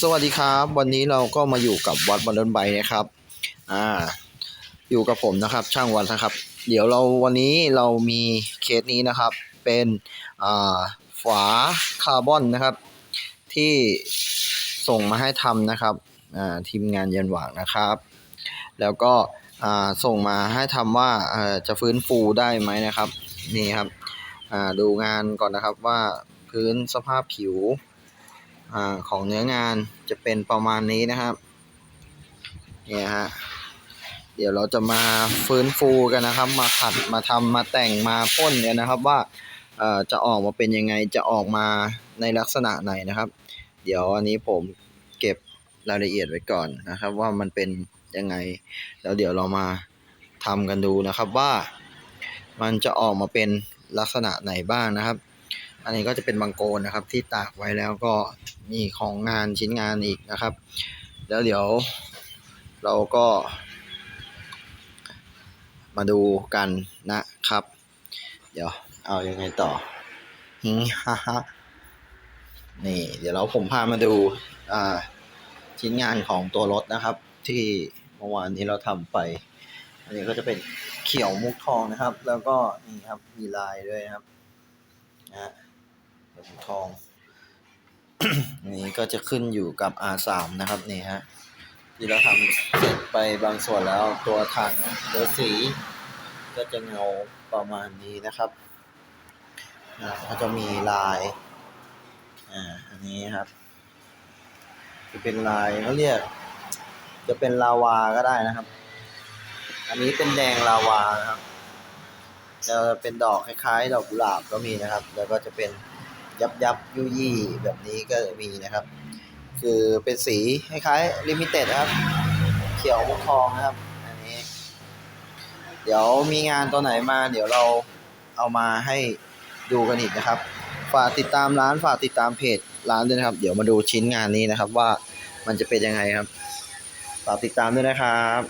สวัสดีครับ วันนี้เราก็มาอยู่กับวัดบอลลนไบนะครับ อ่า อยู่กับผมนะครับ ช่างวันนะครับ เดี๋ยวเราวันนี้เรามีเคสนี้นะครับ เป็นอ่าฝาคาร์บอนนะครับ ที่ส่งมาให้ทำนะครับ อ่าทีมงานเยันหว่างนะครับ แล้วก็อ่าส่งมาให้ทำว่าเอ่อจะฟื้นฟูได้ไหมนะครับ นี่ครับ อ่าดูงานก่อนนะครับว่าพื้นสภาพผิว อของเนื้องานจะเป็นประมาณนี้นะครับเนี่ยฮะเดี๋ยวเราจะมาฟื้นฟูกันนะครับ มาขัดมาทำมาแต่งมาพ่นกันนะครับว่าเอ่อจะออกมาเป็นยังไงจะออกมาในลักษณะไหนนะครับ เดี๋ยวอันนี้ผมเก็บรายละเอียดไว้ก่อนนะครับ ว่ามันเป็นยังไง แล้วเดี๋ยวเรามาทำกันดูนะครับว่า มันจะออกมาเป็นลักษณะไหนบ้างนะครับ อันนี้ก็จะเป็นบางโกนนะครับ ที่ตากไว้แล้วก็นี่ของงานชิ้นงานอีกนะครับ แล้วเดี๋ยวเราก็ มาดูกันนะครับ เดี๋ยวเอายังไงต่อฮิฮ่าฮ่านี่ เดี๋ยวเราผมพามาดูอ่าชิ้นงานของตัวรถนะครับ ที่เมื่อวานนี้เราทำไป อันนี้ก็จะเป็นเขียวมุกทองนะครับ แล้วก็นี่ครับมีลายด้วยนะครับนะ องนนี้ก็จะขึ้นอยู่กับ R3 นะครับนี่ฮะที่เราทำเสร็จไปบางส่วนแล้วตัวถังตัวสี ก็จะเงาประมาณนี้นะครับอ่าก็จะมีลายอ่าอันนี้ครับ จะเป็นลายเขาเรียก จะเป็นลาวาก็ได้นะครับ อันนี้เป็นแดงลาวานะครับจะเป็นดอกคล้ายๆ ดอกกุหลาบก็มีนะครับ แล้วก็จะเป็น ยับยับยุยี่แบบนี้ก็มีนะครับ คือเป็นสีคล้ายๆลิมิเต็ดครับ เขียวมุกทองนะครับ อันนี้ เดี๋ยวมีงานตัวไหนมา เดี๋ยวเราเอามาให้ดูกันอีกนะครับ ฝากติดตามร้านฝากติดตามเพจร้านด้วยนะครับ เดี๋ยวมาดูชิ้นงานนี้นะครับว่ามันจะเป็นยังไงครับ ฝากติดตามด้วยนะครับ